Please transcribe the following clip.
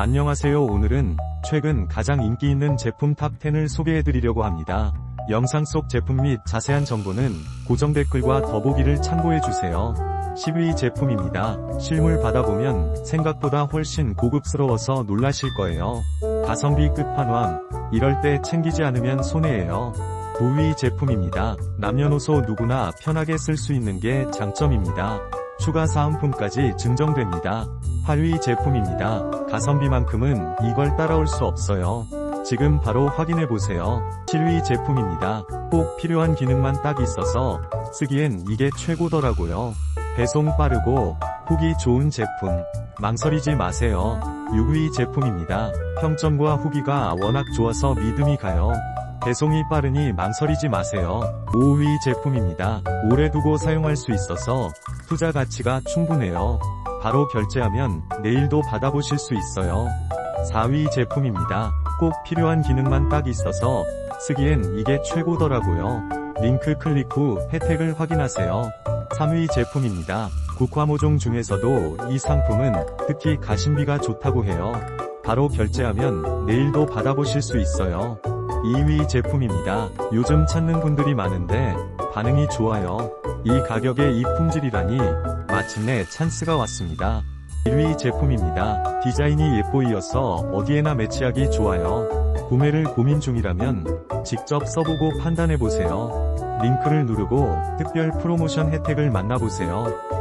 안녕하세요. 오늘은 최근 가장 인기 있는 제품 탑10을 소개해드리려고 합니다. 영상 속 제품 및 자세한 정보는 고정 댓글과 더보기를 참고해주세요. 10위 제품입니다. 실물 받아보면 생각보다 훨씬 고급스러워서 놀라실 거예요. 가성비 끝판왕. 이럴 때 챙기지 않으면 손해예요. 9위 제품입니다. 남녀노소 누구나 편하게 쓸 수 있는 게 장점입니다. 추가 사은품까지 증정됩니다. 8위 제품입니다. 가성비만큼은 이걸 따라올 수 없어요. 지금 바로 확인해보세요. 7위 제품입니다. 꼭 필요한 기능만 딱 있어서 쓰기엔 이게 최고더라고요. 배송 빠르고 후기 좋은 제품. 망설이지 마세요. 6위 제품입니다. 평점과 후기가 워낙 좋아서 믿음이 가요. 배송이 빠르니 망설이지 마세요. 5위 제품입니다. 오래 두고 사용할 수 있어서 투자 가치가 충분해요. 바로 결제하면 내일도 받아보실 수 있어요. 4위 제품입니다. 꼭 필요한 기능만 딱 있어서 쓰기엔 이게 최고더라고요. 링크 클릭 후 혜택을 확인하세요. 3위 제품입니다. 국화모종 중에서도 이 상품은 특히 가심비가 좋다고 해요. 바로 결제하면 내일도 받아보실 수 있어요. 2위 제품입니다. 요즘 찾는 분들이 많은데 반응이 좋아요. 이 가격에 이 품질이라니 마침내 찬스가 왔습니다. 1위 제품입니다. 디자인이 예뻐이어서 어디에나 매치하기 좋아요. 구매를 고민 중이라면 직접 써보고 판단해보세요. 링크를 누르고 특별 프로모션 혜택을 만나보세요.